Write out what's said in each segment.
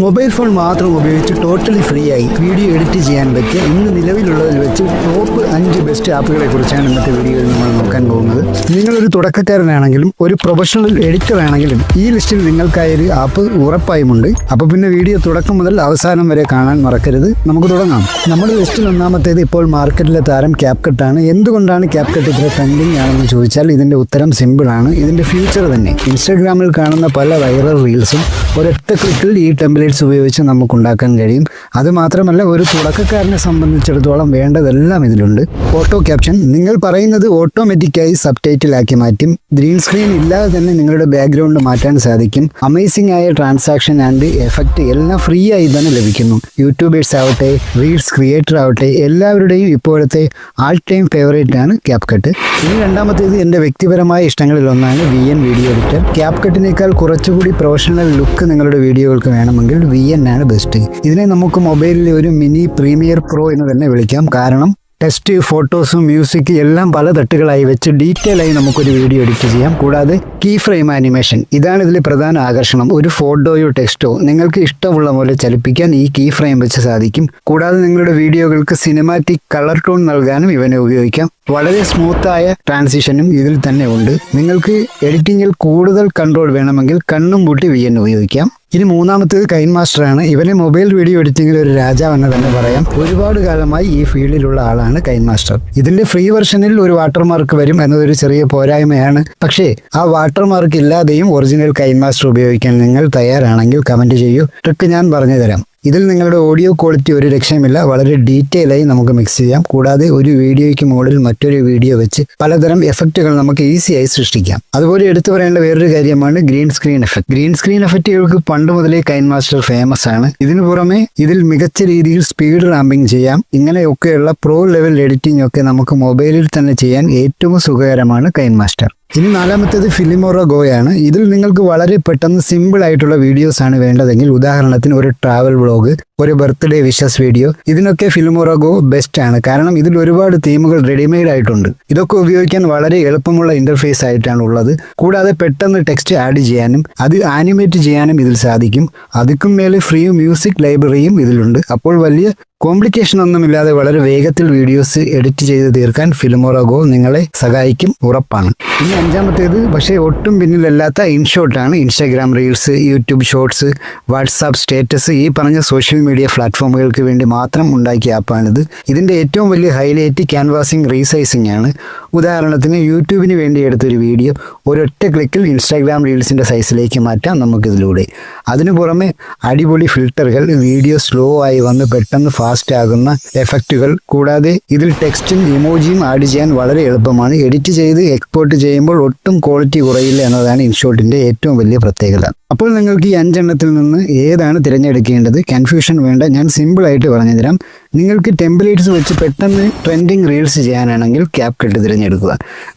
Mobile phone മാത്രം ഉപയോഗിച്ച് totally free ആയി വീഡിയോ എഡിറ്റ് ചെയ്യാൻ പറ്റിയ ഇന്ന് നിലവിലുള്ളതിൽ വെച്ച് ടോപ്പ് അഞ്ച് ബെസ്റ്റ് ആപ്പുകളെ കുറിച്ചാണ് ഇന്നത്തെ വീഡിയോയിൽ നമ്മൾ നോക്കാൻ പോകുന്നത്. നിങ്ങളൊരു തുടക്കക്കാരനാണെങ്കിലും ഒരു പ്രൊഫഷണൽ എഡിറ്റർ ആണെങ്കിലും ഈ ലിസ്റ്റിൽ നിങ്ങൾക്കായി ഒരു ആപ്പ് ഉറപ്പായുമുണ്ട്. അപ്പോൾ പിന്നെ വീഡിയോ തുടക്കം മുതൽ അവസാനം വരെ കാണാൻ മറക്കരുത്. നമുക്ക് തുടങ്ങാം. നമ്മുടെ ലിസ്റ്റിൽ ഒന്നാമത്തേത് ഇപ്പോൾ മാർക്കറ്റിലെ താരം ക്യാപ്കട്ടാണ് എന്തുകൊണ്ടാണ് ക്യാപ്കട്ട് ഇത്ര ട്രെൻഡിങ് ആണെന്ന് ചോദിച്ചാൽ ഇതിന്റെ ഉത്തരം സിമ്പിളാണ് ഇതിന്റെ ഫ്യൂച്ചർ തന്നെ. ഇൻസ്റ്റാഗ്രാമിൽ കാണുന്ന പല വൈറൽ റീൽസും ഒരൊറ്റ ക്ലിക്കിൽ ഈ ടെംപ്ലേറ്റ്സ് ഉപയോഗിച്ച് നമുക്ക് ഉണ്ടാക്കാൻ കഴിയും അതുമാത്രമല്ല ഒരു തുടക്കക്കാരനെ സംബന്ധിച്ചിടത്തോളം വേണ്ടതെല്ലാം ഇതിലുണ്ട്. ഓട്ടോ ക്യാപ്ഷൻ നിങ്ങൾ പറയുന്നത് ഓട്ടോമാറ്റിക്കായി സബ് ടൈറ്റിലാക്കി മാറ്റും. ഗ്രീൻ സ്ക്രീൻ ഇല്ലാതെ തന്നെ നിങ്ങളുടെ ബാക്ക്ഗ്രൗണ്ട് മാറ്റാൻ സാധിക്കും. അമേസിംഗ് ആയ ട്രാൻസാക്ഷൻ ആൻഡ് എഫക്റ്റ് എല്ലാം ഫ്രീ ആയി തന്നെ ലഭിക്കുന്നു. യൂട്യൂബേഴ്സ് ആവട്ടെ റീൽസ് ക്രിയേറ്റർ ആവട്ടെ എല്ലാവരുടെയും ഇപ്പോഴത്തെ ആൾ ടൈം ഫേവറേറ്റ് ആണ് ക്യാപ്കട്ട് ഇനി രണ്ടാമത്തേത് എന്റെ വ്യക്തിപരമായ ഇഷ്ടങ്ങളിൽ ഒന്നാണ് വി എൻ വീഡിയോ എഡിറ്റർ ക്യാപ്കട്ടിനേക്കാൾ കുറച്ചുകൂടി പ്രൊഫഷണൽ ലുക്ക് നിങ്ങളുടെ വീഡിയോകൾക്ക് വേണമെങ്കിൽ വി എൻ ആണ് ബെസ്റ്റ് ഇതിനെ നമുക്ക് മൊബൈലിൽ ഒരു മിനി പ്രീമിയർ പ്രോ എന്ന് തന്നെ വിളിക്കാം. കാരണം ടെസ്റ്റ് ഫോട്ടോസും മ്യൂസിക് എല്ലാം പല തട്ടുകളായി വെച്ച് ഡീറ്റെയിൽ ആയി നമുക്കൊരു വീഡിയോ എഡിറ്റ് ചെയ്യാം. കൂടാതെ കീ ഫ്രെയിം ആനിമേഷൻ ഇതാണ് ഇതിലെ പ്രധാന ആകർഷണം. ഒരു ഫോട്ടോയോ ടെക്സ്റ്റോ നിങ്ങൾക്ക് ഇഷ്ടമുള്ള പോലെ ചലിപ്പിക്കാൻ ഈ കീ ഫ്രെയിം വെച്ച് സാധിക്കും. കൂടാതെ നിങ്ങളുടെ വീഡിയോകൾക്ക് സിനിമാറ്റിക് കളർ ടോൺ നൽകാനും ഇവനെ ഉപയോഗിക്കാം. വളരെ സ്മൂത്തായ ട്രാൻസിഷനും ഇതിൽ തന്നെ ഉണ്ട്. നിങ്ങൾക്ക് എഡിറ്റിങ്ങിൽ കൂടുതൽ കൺട്രോൾ വേണമെങ്കിൽ കണ്ണും പൂട്ടി വി ഉപയോഗിക്കാം. ഇനി മൂന്നാമത്തേത് കൈൻ മാസ്റ്റർ ആണ് ഇവനെ മൊബൈൽ വീഡിയോ എഡിറ്റിംഗിൽ ഒരു രാജാവെന്ന് തന്നെ പറയാം. ഒരുപാട് കാലമായി ഈ ഫീൽഡിലുള്ള ആളാണ് കൈൻ മാസ്റ്റർ. ഇതിന്റെ ഫ്രീ വെർഷനിൽ ഒരു വാട്ടർമാർക്ക് വരും എന്നതൊരു ചെറിയ പോരായ്മയാണ്. പക്ഷേ ആ വാട്ടർമാർക്ക് ഇല്ലാതെയും ഒറിജിനൽ കൈൻ മാസ്റ്റർ ഉപയോഗിക്കാൻ നിങ്ങൾ തയ്യാറാണെങ്കിൽ കമന്റ് ചെയ്യൂ. ട്രിക്ക് ഞാൻ പറഞ്ഞു തരാം ഇതിൽ നിങ്ങളുടെ ഓഡിയോ ക്വാളിറ്റി ഒരു രക്ഷയുമില്ല. വളരെ ഡീറ്റെയിൽ ആയി നമുക്ക് മിക്സ് ചെയ്യാം. കൂടാതെ ഒരു വീഡിയോയ്ക്ക് മുകളിൽ മറ്റൊരു വീഡിയോ വെച്ച് പലതരം എഫക്റ്റുകൾ നമുക്ക് ഈസിയായി സൃഷ്ടിക്കാം. അതുപോലെ എടുത്തു പറയേണ്ട വേറൊരു കാര്യമാണ് green screen effect green screen എഫക്റ്റുകൾക്ക് പണ്ട് മുതലേ കൈൻ മാസ്റ്റർ ഫേമസ് ആണ്. ഇതിനു പുറമെ ഇതിൽ മികച്ച രീതിയിൽ സ്പീഡ് റാമ്പിംഗ് ചെയ്യാം. ഇങ്ങനെയൊക്കെയുള്ള പ്രോ ലെവൽ എഡിറ്റിംഗ് ഒക്കെ നമുക്ക് മൊബൈലിൽ തന്നെ ചെയ്യാൻ ഏറ്റവും സുഖകരമാണ് കൈൻ മാസ്റ്റർ ഇനി നാലാമത്തേത് ഫിലിമോറ ഗോയാണ്. ഇതിൽ നിങ്ങൾക്ക് വളരെ പെട്ടെന്ന് സിമ്പിൾ ആയിട്ടുള്ള വീഡിയോസ് ആണ് വേണ്ടതെങ്കിൽ ഉദാഹരണത്തിന് ഒരു ട്രാവൽ വ്ളോഗ് ഒരു ബർത്ത്ഡേ വിഷസ് വീഡിയോ ഇതിനൊക്കെ ഫിലിമോറഗോ ബെസ്റ്റ് ആണ്. കാരണം ഇതിൽ ഒരുപാട് തീമുകൾ റെഡിമെയ്ഡ് ആയിട്ടുണ്ട്. ഇതൊക്കെ ഉപയോഗിക്കാൻ വളരെ എളുപ്പമുള്ള ഇന്റർഫേസ് ആയിട്ടാണ് ഉള്ളത്. കൂടാതെ പെട്ടെന്ന് ടെക്സ്റ്റ് ആഡ് ചെയ്യാനും അത് ആനിമേറ്റ് ചെയ്യാനും ഇതിൽ സാധിക്കും. അതിക്കും മേലെ ഫ്രീ മ്യൂസിക് ലൈബ്രറിയും ഇതിലുണ്ട്. അപ്പോൾ വലിയ കോംപ്ലിക്കേഷൻ ഒന്നുമില്ലാതെ വളരെ വേഗത്തിൽ വീഡിയോസ് എഡിറ്റ് ചെയ്ത് തീർക്കാൻ ഫിലിമോറഗോ നിങ്ങളെ സഹായിക്കും. ഉറപ്പാണ്. ഇനി അഞ്ചാമത്തേത് പക്ഷേ ഒട്ടും പിന്നിലല്ലാത്ത ഇൻഷോട്ടാണ് Instagram reels YouTube shorts WhatsApp status ഈ പറഞ്ഞ സോഷ്യൽ മീഡിയ പ്ലാറ്റ്ഫോമുകൾക്ക് വേണ്ടി മാത്രം ഉണ്ടാക്കിയ ആപ്പാണിത് ഇതിന്റെ ഏറ്റവും വലിയ ഹൈലൈറ്റ് ക്യാൻവാസിങ് റീസൈസിങ് ആണ്. ഉദാഹരണത്തിന് യൂട്യൂബിന് വേണ്ടി എടുത്തൊരു വീഡിയോ ഒരൊറ്റ ക്ലിക്കിൽ ഇൻസ്റ്റാഗ്രാം റീൽസിന്റെ സൈസിലേക്ക് മാറ്റാം നമുക്കിതിലൂടെ. അതിനു പുറമെ അടിപൊളി ഫിൽട്ടറുകൾ വീഡിയോ സ്ലോ ആയി വന്ന് പെട്ടെന്ന് ഫാസ്റ്റ് ആകുന്ന എഫക്റ്റുകൾ കൂടാതെ ഇതിൽ ടെക്സ്റ്റും ഇമോജിയും ആഡ് ചെയ്യാൻ വളരെ എളുപ്പമാണ്. എഡിറ്റ് ചെയ്ത് എക്സ്പോർട്ട് ചെയ്യുമ്പോൾ ഒട്ടും ക്വാളിറ്റി കുറയില്ല എന്നതാണ് ഇൻഷോട്ടിന്റെ ഏറ്റവും വലിയ പ്രത്യേകത. അപ്പോൾ നിങ്ങൾക്ക് ഈ അഞ്ചെണ്ണത്തിൽ നിന്ന് ഏതാണ് തിരഞ്ഞെടുക്കേണ്ടത്? കൺഫ്യൂഷൻ വേണ്ട. ഞാൻ സിമ്പിളായിട്ട് പറഞ്ഞുതരാം. നിങ്ങൾക്ക് ടെംപ്ലേറ്റ്സ് വെച്ച് പെട്ടെന്ന് ട്രെൻഡിങ് റീൽസ് ചെയ്യാനാണെങ്കിൽ ക്യാപ് കട്ട് തിരഞ്ഞെടുക്കുക.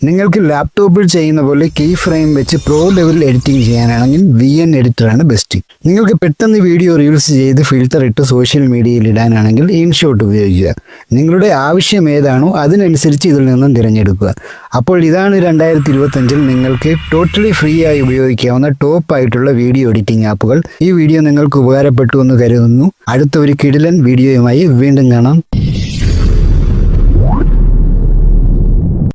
നിങ്ങൾക്ക് ലാപ്ടോപ്പിൽ ചെയ്യുന്ന പോലെ കീ ഫ്രെയിം വെച്ച് പ്രോ ലെവൽ എഡിറ്റിംഗ് ചെയ്യാനാണെങ്കിൽ വി എൻ എഡിറ്ററാണ് ബെസ്റ്റ് നിങ്ങൾക്ക് പെട്ടെന്ന് വീഡിയോ റീൽസ് ചെയ്ത് ഫിൽറ്റർ ഇട്ട് സോഷ്യൽ മീഡിയയിൽ ഇടാനാണെങ്കിൽ ഇൻഷോട്ട് ഉപയോഗിക്കുക. നിങ്ങളുടെ ആവശ്യം ഏതാണോ അതിനനുസരിച്ച് ഇതിൽ നിന്നും തിരഞ്ഞെടുക്കുക. അപ്പോൾ ഇതാണ് രണ്ടായിരത്തി ഇരുപത്തഞ്ചിൽ നിങ്ങൾക്ക് ടോട്ടലി ഫ്രീ ആയി ഉപയോഗിക്കാവുന്ന ടോപ്പ് ആയിട്ടുള്ള വീഡിയോ എഡിറ്റിംഗ് ആപ്പുകൾ ഈ വീഡിയോ നിങ്ങൾക്ക് ഉപകാരപ്പെട്ടു എന്ന് കരുതുന്നു. അടുത്ത ഒരു കിടിലൻ വീഡിയോയുമായി വീണ്ടും കാണാം.